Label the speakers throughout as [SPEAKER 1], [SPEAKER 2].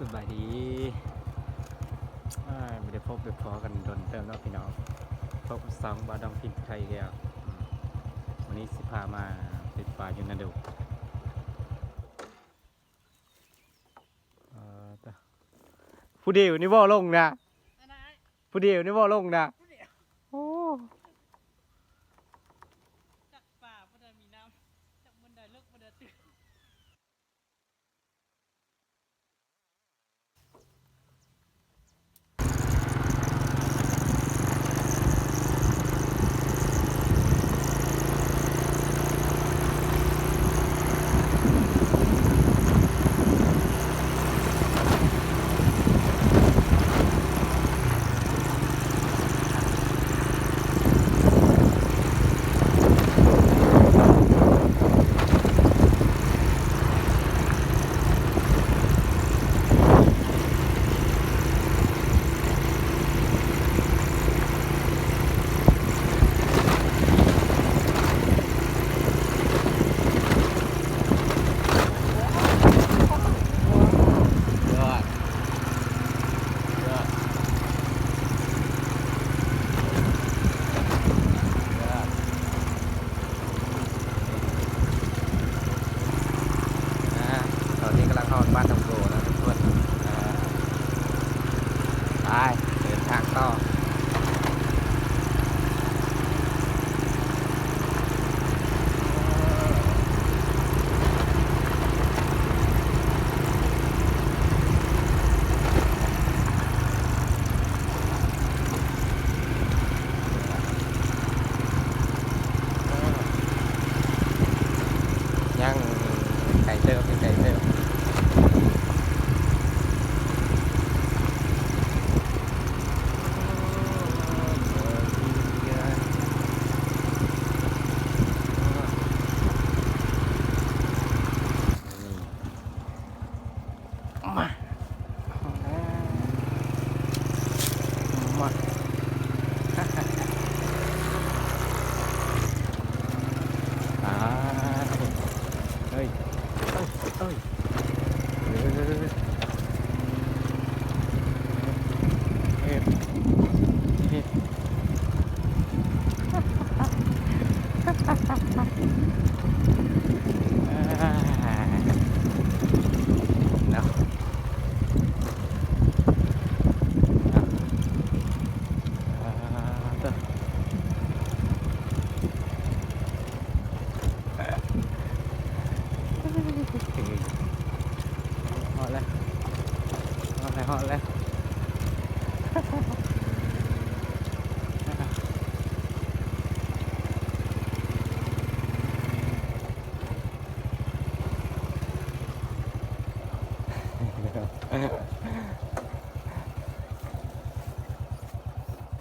[SPEAKER 1] สบายดีอ้ายไม่ได้พบได้พอกันโดนเติมเนาะพี่น้องพบกับสองบาดองพิมพ์ไทยแล้วอืมวันนี้สิพามาติดป่าอยู่นาดูเอ่อตะผู้เดียวนี่ว่าลงนะ
[SPEAKER 2] อันนั้น
[SPEAKER 1] ผู้เดียวนี่ว่าลงนะ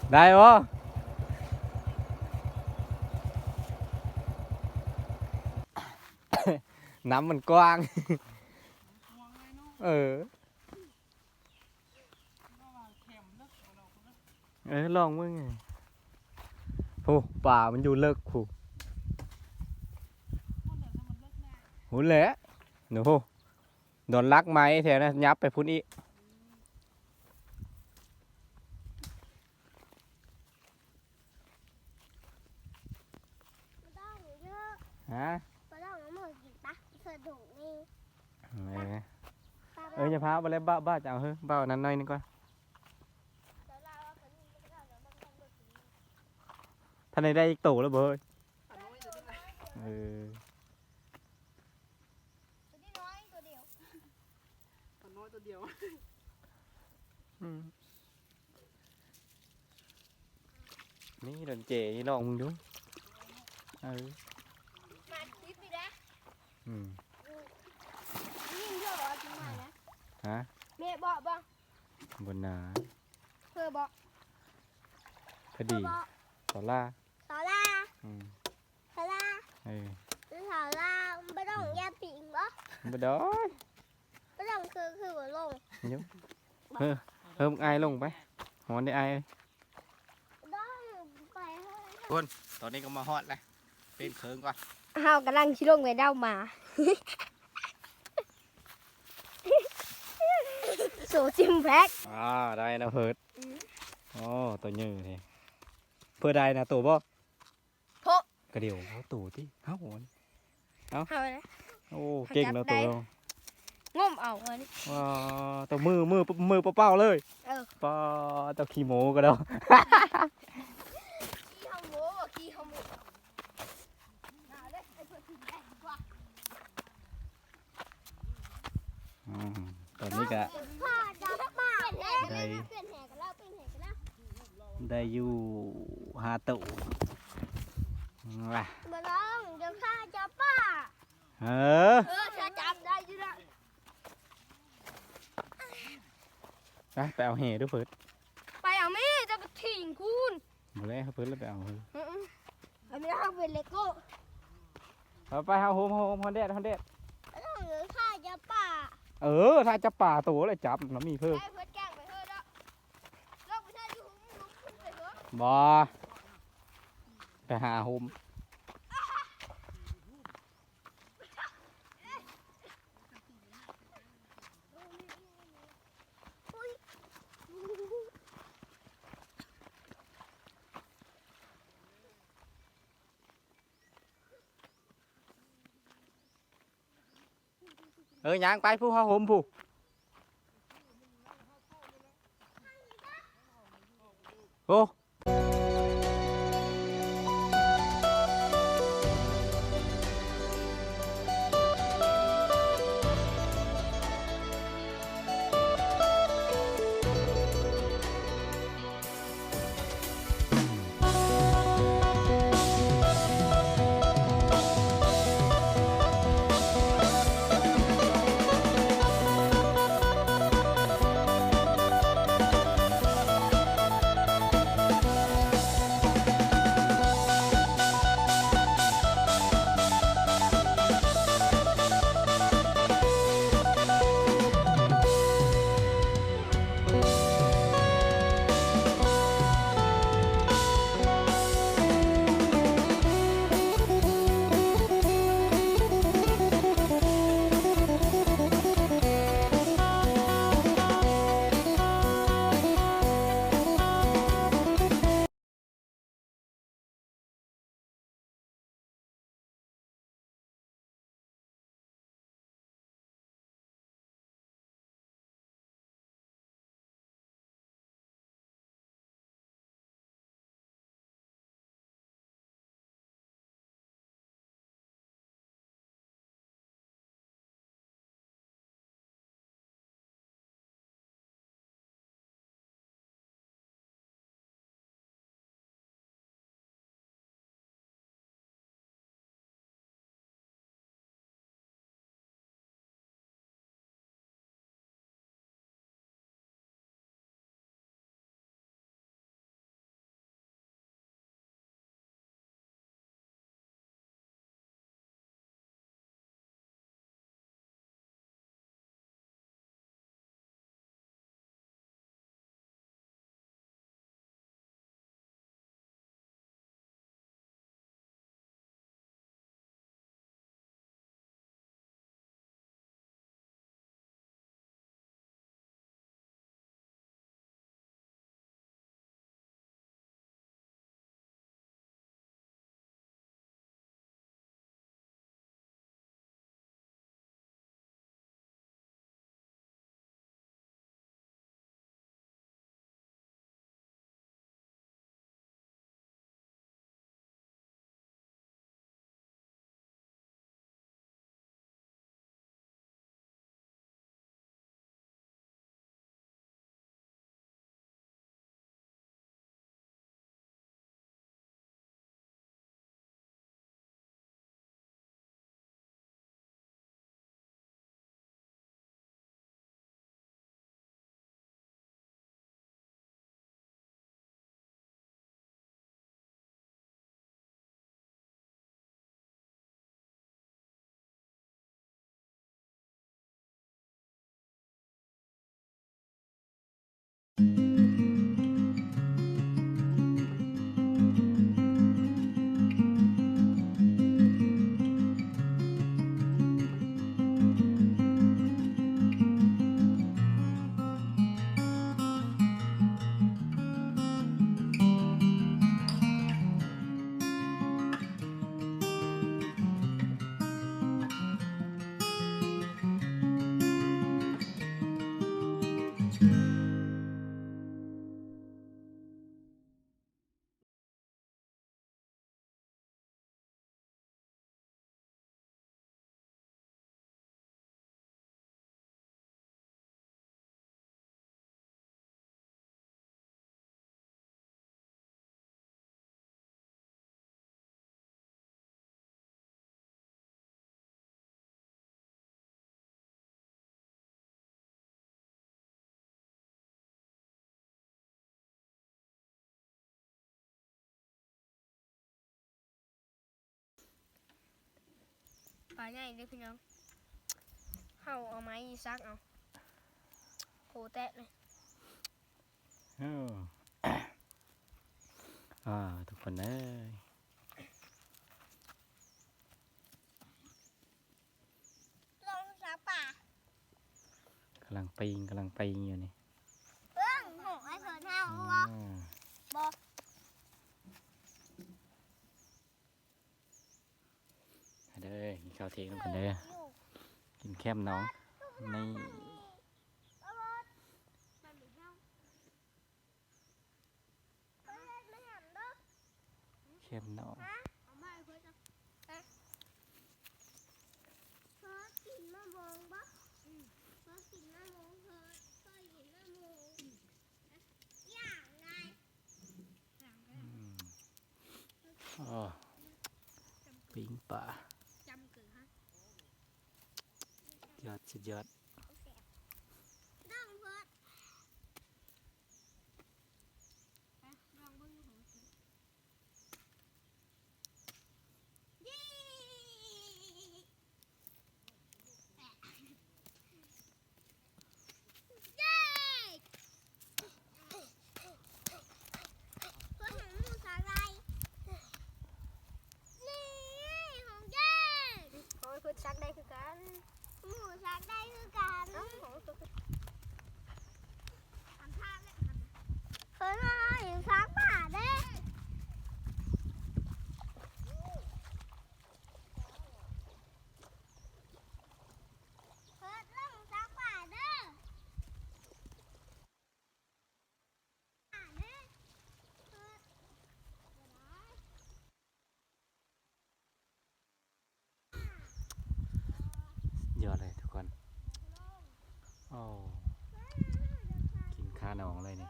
[SPEAKER 1] đây không nắm mình quang
[SPEAKER 2] มองไงเนาะ
[SPEAKER 1] เออ
[SPEAKER 2] ระหว่างแคมเลิกบ่เราก็เลิก
[SPEAKER 1] เออลองมึงไงโอ้ป่ามันอยู่เลิกผู
[SPEAKER 2] มันเดี๋ยวถ้ามันเลิกได้
[SPEAKER 1] หุ่นแหละหนูโดนลักไม้แถวนะยับไปพุ่นอีก
[SPEAKER 3] ไม่ต้องเย อะ
[SPEAKER 1] ฮะ
[SPEAKER 3] ไม่ต้องน้ำมันกินปะสะดุกนี่
[SPEAKER 1] เออ
[SPEAKER 3] ปลา
[SPEAKER 1] เออจะพาไปเลยบ้าบ้าจะเอาเฮ้ยบ้าอันนั้นหน่อยนึงก่อน
[SPEAKER 3] เดี๋ยวเราเอาคนนี้ไปก่อนเดี๋ยวมันต้องเบิกกิน
[SPEAKER 1] ท่านในได้อีกโตแล้วเบย
[SPEAKER 2] อันน้อยจะได้ไร
[SPEAKER 1] เออ
[SPEAKER 3] ตัวนี้น้อยตัวเดียว
[SPEAKER 2] อันน้อยตัวเดียว
[SPEAKER 1] อืมนี่โดนเจนี่ลองมึงดูเออ
[SPEAKER 3] มาทิปไปนะ
[SPEAKER 1] อืม
[SPEAKER 3] นี่เยอะเหรอจริงไหมนะ
[SPEAKER 1] ฮะ
[SPEAKER 3] แม่บอกบอก
[SPEAKER 1] บนหนา
[SPEAKER 3] เพื่อบอก
[SPEAKER 1] พอดี
[SPEAKER 3] บอก
[SPEAKER 1] สอล่า
[SPEAKER 3] สารา
[SPEAKER 1] อืม
[SPEAKER 3] สารา
[SPEAKER 1] เออ
[SPEAKER 3] สาราไม่ต้องแยกปีกบ่
[SPEAKER 1] บ่ดอย
[SPEAKER 3] ไม่ต้องคือคือหัวลง
[SPEAKER 1] เดี๋ยวเฮ้ยเพิ่มไอายลงไปหอนได้ไอาย
[SPEAKER 3] ได้ไปให้
[SPEAKER 1] ตอนนี้ก็มาฮอดเลยเป็นเคิงก่อน
[SPEAKER 3] เฮากำลังชิลงไปเด้ามา โซซิมแพ็ก
[SPEAKER 1] อ่าได้นะเพิร์ดโอ้ตัวยืดเลยเพื่อได้นะตัวบ่
[SPEAKER 3] โพะ
[SPEAKER 1] กระเดียวโอ้ตัวที่เอ้าโหน
[SPEAKER 3] เอาไปเลย
[SPEAKER 1] โอ้เก่งแล้วตัวเรา
[SPEAKER 3] งมเอาอันนี้
[SPEAKER 1] ว้าตัวมือมือมือเปล่าๆเลย
[SPEAKER 3] เออ
[SPEAKER 1] ป้าตัวขี้โมก็ได้
[SPEAKER 3] กี่ห้องโม่กี่ห้องโม่เอาเลยไอ้เพื่อนถึงแรงกว่า
[SPEAKER 1] อื มตอนนี้ก็
[SPEAKER 3] พ่อจะป้าเล่น
[SPEAKER 1] ได้
[SPEAKER 3] เปลี่ยนแหกกันแล้วเปลี่ยนแหกกันแล้ว
[SPEAKER 1] ได้อยู่หาตัวว่ะ
[SPEAKER 3] มาน้องเดี๋ยวข้าจะป้า
[SPEAKER 1] เออ
[SPEAKER 3] เออข้าจำได้อยู่นะ
[SPEAKER 1] ไปไปเอาแห่ด้วยเพิร์ด
[SPEAKER 3] ไปเอามีดจะกระถิ่งคุณ
[SPEAKER 1] มาแล้วเพิร์ดแล้วไปเอาเพิร์ด
[SPEAKER 3] อืมๆอันนี้เอาเป็นเลโก้
[SPEAKER 1] เอาไปเอาโฮมโฮมฮอนเดดฮอนเดด
[SPEAKER 3] แล้วหรือข้าจะป้า
[SPEAKER 1] เออ ถ้าจะป่าตัวเลยจับแล้วมีเพิ่ม
[SPEAKER 3] ได้เพื่อนแกล้งไปเถอะเนาะเราไปท่าอยู่หุ้มลุกขึ้นไปเถอะ
[SPEAKER 1] บอไปหาโฮม เออย่างไปผู้หาหมผู้โอ้
[SPEAKER 3] ปลาใหญ่เด้อพี่น้องเฮาเอาไม้ซักเอาโหแตะเลย
[SPEAKER 1] เอออ่าทุกคนเอ้ย
[SPEAKER 3] ลองซักป่ากำ
[SPEAKER 1] ลังปีงกำลังปีงอยู่นี่
[SPEAKER 3] เบิ้งโหไอ้เพิ่นเฮา
[SPEAKER 1] อ๋
[SPEAKER 3] บ่
[SPEAKER 1] อ
[SPEAKER 3] บ่
[SPEAKER 1] เด้อกินข้าวเที่ยงทุกคนเด้อ
[SPEAKER 3] อยู่
[SPEAKER 1] กินแคมน้องใน
[SPEAKER 3] เอารถมันมีเฮาเฮ้ยไม่หันเด้อ
[SPEAKER 1] แคมน้อง
[SPEAKER 3] เอามาให้เพิ่นจ้ะฮะเพิ่นกินมะม่วงบ่อืมเพิ่นกินมะม่วงเพิ่นเพิ่นกินมะม่วงอย่างไงอย่างไง
[SPEAKER 1] อืมอ๋อปิงป่า
[SPEAKER 3] จำเกิดฮะ
[SPEAKER 1] ยอดสุดยอด
[SPEAKER 3] น้องเพิ่นไปลองเบิ่งของสิเย้เย้เพิ่นของหมูสาลายนี่ของเย้โอ้ยเพิ่นซักได้คือกัน หมูซักได้คือกันเอ้าของตัวทำท่าเลยเพิ่นว่าอยู่ซักป่าเด้เพิ่นเรื่องซักป่าเด้อป่าเด้อเพิ่นบ่ได้
[SPEAKER 1] ยอดเลยทุกคนโอ้กินข้าวนองเลยนี่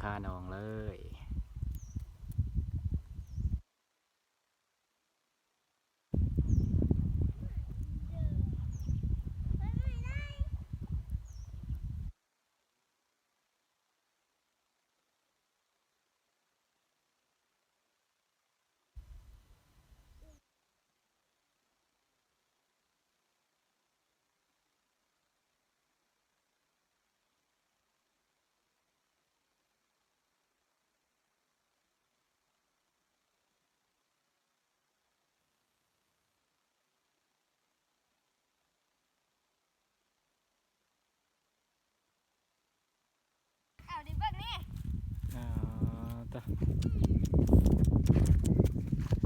[SPEAKER 1] ค่าน้องเลย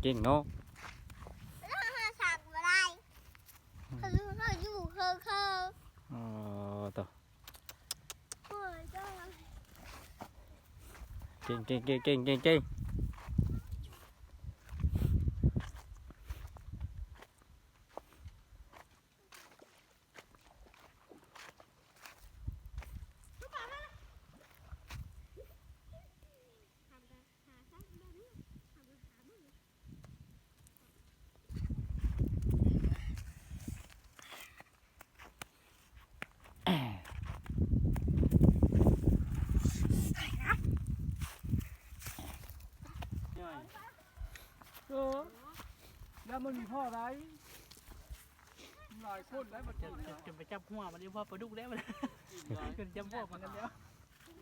[SPEAKER 1] เก่งเนาะ
[SPEAKER 3] แล้วหาสักบ่ได้เขาอยู่เขาอยู่เขาเขา
[SPEAKER 1] อ๋อตะ
[SPEAKER 3] โอ้ยจ้า
[SPEAKER 1] เก่งเก่งเก่งเก่งเก่งเก่ง
[SPEAKER 3] ทำกันหาสักบ่ได้ทำกันหาบ่ได้
[SPEAKER 2] เออแล้วมันมีพ่อไรหลายคนได้มันจะจะไปจับหัวมันดีพ่อปลาดุกได้มันจนจับพ่อมันกันแล้ว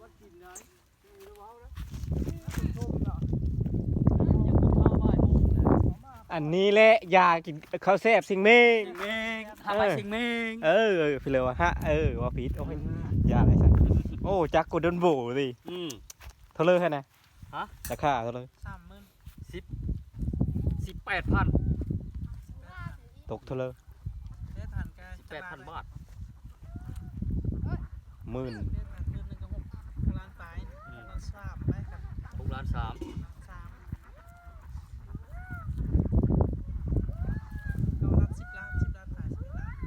[SPEAKER 2] ว่ากินเลยมีระเบ้านะโชคนะยังเข้าบ้าน
[SPEAKER 1] อันนี้แหละยากินข้าวแซ่บสิงเมง
[SPEAKER 2] สิงเมงทำไปสิงเมง
[SPEAKER 1] เออพี่เลยวะฮะเออว่าผิดโอ้ยยาอะไรสักโอ้จักกูโดนโบสิ
[SPEAKER 2] อืม
[SPEAKER 1] เท่าเลยแค่ไหน
[SPEAKER 2] ฮะ
[SPEAKER 1] ราคาเท่าเลย
[SPEAKER 2] สามหมื่นสิบสิบแปดพัน
[SPEAKER 1] ตกเท่าเลย
[SPEAKER 2] สิบแปดพันบาท
[SPEAKER 1] หมื่น
[SPEAKER 2] ล้านปลายล้านสามไปครับ
[SPEAKER 4] หกล้านสาม
[SPEAKER 2] สามเก้าล้านสิบล้านสิบล้านหายสิบล้าน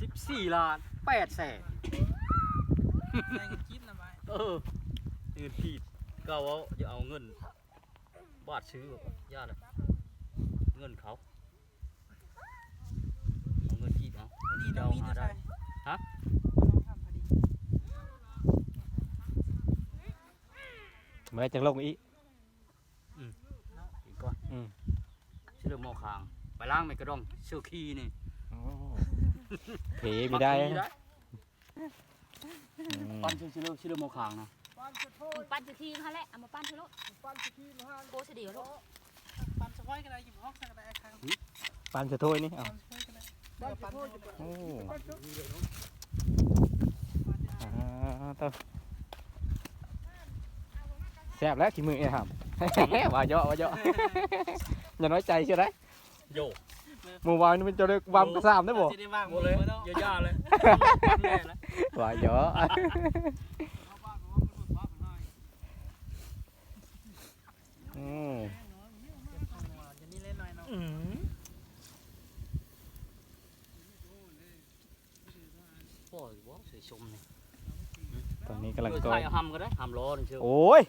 [SPEAKER 4] สิบสี่ล้านแปดแสน
[SPEAKER 2] ได้เงินคิดนะไป
[SPEAKER 4] เออเงินกีด ก็ว่าจะเอาเงิน บาทซื้อบอกว่าญาติอะเงินเขาเอาเงินกีดเอาเงิน
[SPEAKER 2] ดี
[SPEAKER 4] กีด
[SPEAKER 2] นะ
[SPEAKER 4] เอา
[SPEAKER 2] มี
[SPEAKER 4] หา
[SPEAKER 2] แต่
[SPEAKER 4] ได้
[SPEAKER 2] ใช่
[SPEAKER 4] ฮะ
[SPEAKER 2] มาลองทำพอดี
[SPEAKER 1] เมื่อจังลงอีก
[SPEAKER 4] เรื่องหมอคาง ไปล้างไม่กระดองเชือกขี้นี่
[SPEAKER 1] โอ้เผลไม่ได้
[SPEAKER 4] มักขี้
[SPEAKER 1] นะอืม
[SPEAKER 4] ปั้นชื่อชื่อเรื่องชื่อเรื่องหมอคางนะ
[SPEAKER 2] ปานจะโทษ
[SPEAKER 5] ปั้นจะทีเขาแหละเอามาปั้นเถอะลูก
[SPEAKER 2] ปานจะขี้มาห้าง
[SPEAKER 5] โบเสเดียวลูก
[SPEAKER 2] ปานสะไว้ก็ได้หยิบฮอกก็ได้ครั้ง
[SPEAKER 1] ปันจะถ้วยนี่เอา
[SPEAKER 2] ปานสะไว้ก็ได้ปานจะโทษจะ
[SPEAKER 1] โอ้
[SPEAKER 2] ปานจะ
[SPEAKER 1] อ่าต้องแซ่บแล้วขี้มือเนี่ยครับว่าเยอะว่าเยอะอย่าน้อยใจเชียวได้
[SPEAKER 4] โย
[SPEAKER 1] หมู่วานนี่มันจะได้วำกระซามได้บ่
[SPEAKER 2] จะได้วาง
[SPEAKER 4] หมดเลยเยอะย่าเลยแน่เลย
[SPEAKER 1] ว่าเยอะ อืม
[SPEAKER 2] จะนี่เล่นหน่อยเนาะ
[SPEAKER 4] โอ้ยว้าวสวยชมนี่
[SPEAKER 1] ตอนนี้กำลัง
[SPEAKER 4] เออ
[SPEAKER 1] ก้อ
[SPEAKER 4] ใช่
[SPEAKER 1] ย
[SPEAKER 4] เอาหำก็ได้หำล้อนี่เชียว
[SPEAKER 1] โอ้ย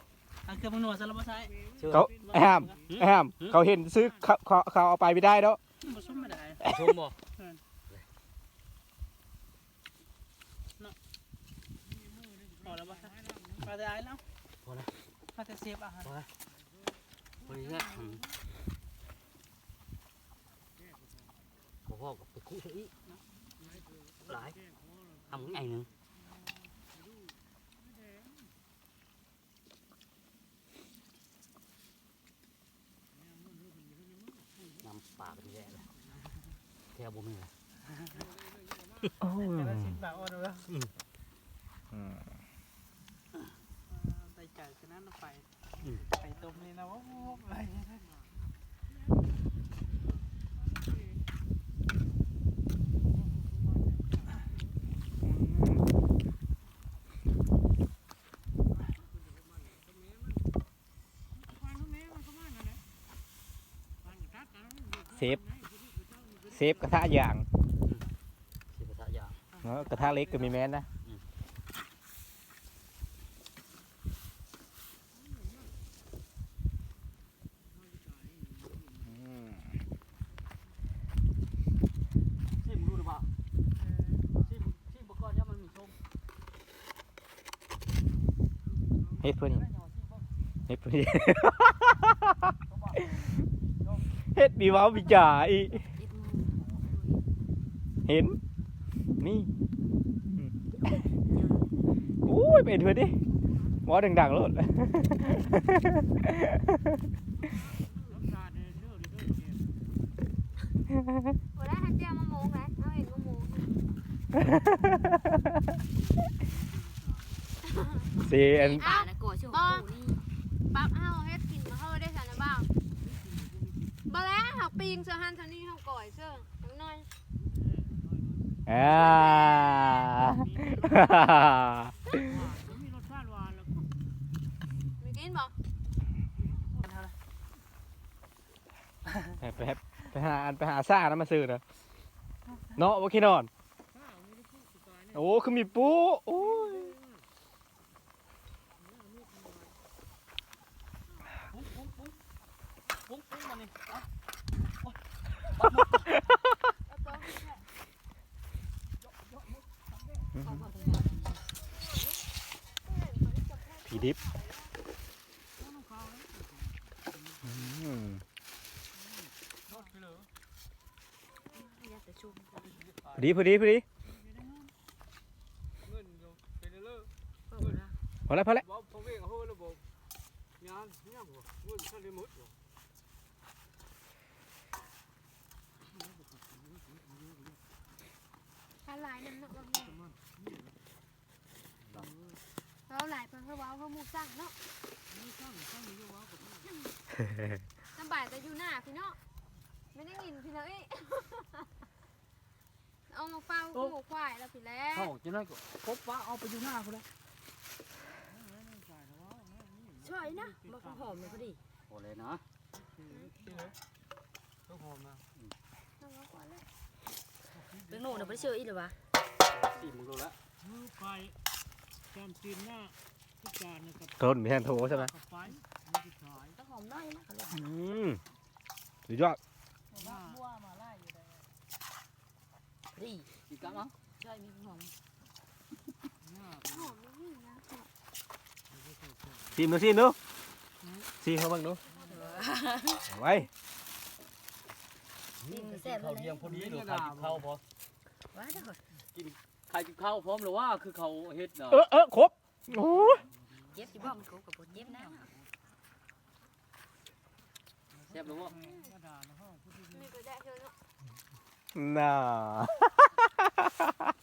[SPEAKER 2] อันเครื่องมันหนวดซะแล้วบ่ใช่
[SPEAKER 4] เชียว
[SPEAKER 1] เขาไอ้ห้ามไอ้ห้ามเขาเห็นซื้อเขาเขาเขาเอาไปไม่ได้แล้ว
[SPEAKER 2] บ่ซุ่มไม่ได้
[SPEAKER 4] ชมบ่
[SPEAKER 2] พอแล้วบ่ใช่พอได้แล้วพอจะเซฟอาหาร
[SPEAKER 4] เฮ้ยเนี่ยหำบ่พ่อกับไปคุยอีกหลายหำไงหนึ่งน้ำปลาเป็นแย่เลยแค่บ่มีเลย
[SPEAKER 1] โอ้ย
[SPEAKER 2] แต่ละสิบบาทอ่อนแล้ว
[SPEAKER 1] อืม
[SPEAKER 2] ใส่ไก่ฉะนั้นไป ไก่ต้มนี่นะโอ้โหอะไร
[SPEAKER 1] เซฟเซฟกระทะอย่าง
[SPEAKER 4] ที่กระทะยาง
[SPEAKER 1] เนาะกระทะเล็กก็มีแมนนะอืม
[SPEAKER 4] ชิมดูหรือเปล่าชิมชิมบก่อนเนี่ยมันมีชม
[SPEAKER 1] เฮ็ดเพื่อน เฮ็ดเพื่อนเฮ็ดมีเว้ามีจ่าอีเห็น นี่อืมโอ้ยเป็นเพื่อนดิหมอดังๆรถ
[SPEAKER 3] หัวได้ทันเจียวมะม่วงไหมเอาเห็นมะม่วง
[SPEAKER 1] เสียน
[SPEAKER 5] ป่านะโกรธช่วง ปูนี่
[SPEAKER 3] ปั๊บเอาเฮ็ดกินมาเข้าได้สันนะบ้างบ่แล้วหักปีงเสื้อหันเท่านี้เฮาก่อยเสื้อจังน้อย
[SPEAKER 1] อ่า
[SPEAKER 2] มีรสชาติหวานแล้ว
[SPEAKER 3] มีกินบ่
[SPEAKER 1] ไปไปไปหาอันไปหาซ่านะมาซื้อนะเนาะว่าขี้นอน โอ้คือมีปูโอ้ย
[SPEAKER 2] ปุ้งปุ้งปุ้งปุ้งปุ้ง มานี่
[SPEAKER 1] ผีดิบอืม
[SPEAKER 5] อยากจะชุ่ม
[SPEAKER 1] พอดีพอดีพอดี
[SPEAKER 2] เงินอยู่เป็นเลิก
[SPEAKER 5] เปิดละ
[SPEAKER 1] พอแล้วพอแล้ว
[SPEAKER 2] บอกผมเองเขาระบบงานเนี่ยหัวเงินท่านได้หมด
[SPEAKER 3] ถ้าห ลายนั่นเนาะบ่แม่เราหลายเพิ่นเขาเว้าเขาหมู่สั่งเนาะสบายแต่อยู่หน้าพี่เนาะไม่ได้ยินพี่เลยเอามาเฝ้าคู่ควายแล้วพี่แล้ว
[SPEAKER 4] เข้าจะได้ก็พบว่าเอาไปอยู่หน้าเขาเลย
[SPEAKER 5] ช่วยนะมาหอมเลยพอดี
[SPEAKER 4] โอ้เลยนะ
[SPEAKER 2] ต้องหอมนะ
[SPEAKER 3] เอามาก่อนเลย
[SPEAKER 5] เป็นโน่นไปเชื่ออีหรือวะ
[SPEAKER 4] สิมึงดูแล้ว
[SPEAKER 2] มือไปจำตีนหน้าทุกการนะครับ
[SPEAKER 1] ทนไม่แทนโถใช่ไหม
[SPEAKER 2] กับไฟมันจะขาย
[SPEAKER 5] ต้องหอมน้อยนะ
[SPEAKER 1] อืมสุดยอด
[SPEAKER 2] บัวมาไล่อยู่ได้
[SPEAKER 5] พอดี
[SPEAKER 4] อีกครั้งมั้ง
[SPEAKER 5] ช่วยมีหอม
[SPEAKER 3] หอมนี่นะ
[SPEAKER 1] ซีมดูซีมดูซีมเขาบ้างดูเอาไว้
[SPEAKER 5] ซ่บเล
[SPEAKER 4] ข้าวยเที่ยงพอดีหรือใครกินข้าวพอ
[SPEAKER 5] ว้าเด้อ
[SPEAKER 4] ใครกินข้าวพร้อมหรือว่าคือเขาเฮ็ดน่ะ
[SPEAKER 1] เออเออครบโอ้ย
[SPEAKER 5] เจ็บสิบ่มันกูกับบ่เจ็บนะ
[SPEAKER 4] แซ่บหรือว่า
[SPEAKER 3] มีก็ได้เท่านั้น
[SPEAKER 1] น่า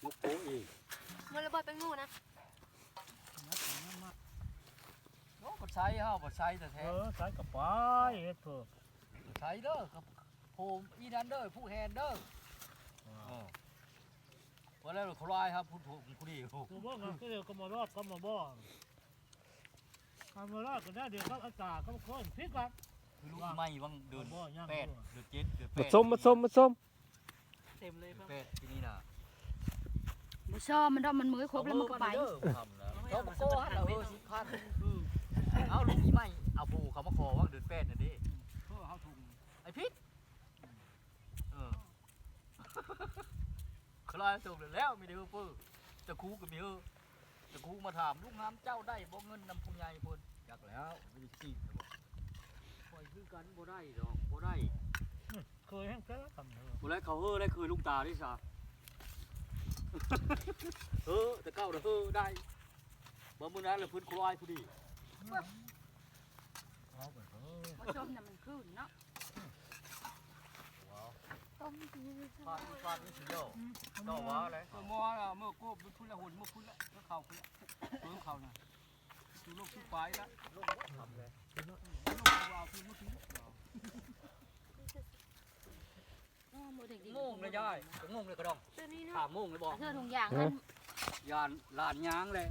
[SPEAKER 4] มุกโป้เอง
[SPEAKER 3] มันระเบิดเป็นงูนะ
[SPEAKER 4] โอ้ก็ใช้เฮาบ่ใช้แต่
[SPEAKER 2] เอ
[SPEAKER 4] แท้
[SPEAKER 2] อใส่กับไปเฮ็ดเพิ่ม
[SPEAKER 4] ใช้เด้อครับผมอีนันเด้อผู้แฮนเด้ออ๋อ ว่าแล้วเขาลายครับผู้ถูกผู้ดี
[SPEAKER 2] คือว่ามันก็เดี๋ยวก็มารอดก็มาบ่ทำมารอดก็ได้เดี๋ยวก็อากาศก็คนพลิกกัน
[SPEAKER 4] คือลูกไม่วังเดิน
[SPEAKER 2] บ่ย่าง
[SPEAKER 4] แปดเดือนเจ็ดเดือนแป
[SPEAKER 1] มา
[SPEAKER 4] ด
[SPEAKER 1] ส้มมาส้มมาส้ม
[SPEAKER 2] เต็มเลย
[SPEAKER 4] เดื
[SPEAKER 2] เพิ่
[SPEAKER 4] อน
[SPEAKER 2] ม
[SPEAKER 4] แปดที่นี่น่ะ
[SPEAKER 5] บ่ชอบมันดอกมันมือครบแล้วมันก็ไป
[SPEAKER 4] ทำแล้วเขามาโก้ฮันเออสิพันเอาลูกอีไม่เอาผู้เขามาขอว่าเดือนแปดน่ะดิ
[SPEAKER 2] เพื่อเขาถุง
[SPEAKER 4] ไอ้พิษเออค ลายจบแล้วมีเด้อปื้อจะคูกับมีเออจะคูมาถามลูกน้ำเจ้าได้บ่เงินนำผู้ใหญ่เพิ่นอยากแล้วไม่ได้จีคอยคือกันบ่ได้ดอกบ่ได้
[SPEAKER 2] เคยแห้งแค่ทำเถอะ
[SPEAKER 4] บ่ได้เขาเฮ้อได้เคยลูกตาด้วยซะเออแต่เก้าเด้อเฮ้อได้บ่มื้อนั้นละเพิ่นคลายผู้ดี
[SPEAKER 2] เอา
[SPEAKER 5] ชมน่ะมันคืนเนาะ
[SPEAKER 3] ต้มกิน
[SPEAKER 4] ฟาดฟาดนี่สิโลต่อว่าเลย
[SPEAKER 2] ก็มอละเมื่อกู้พุ่นละหุ่นเมื่อพุ่นละเมื่อเข่าพุ่นละเพิ่มเข่าน่ะดูโลกที่ปลายละ
[SPEAKER 4] ลูกทำเลย
[SPEAKER 2] โลกวาวคือเมื่อกี้
[SPEAKER 5] อ้อบ่
[SPEAKER 4] งเลยยายโมงเลยกระดองถามโมงเลยบอก
[SPEAKER 5] เสื้อถุงยาง
[SPEAKER 4] ยานลานยางเลย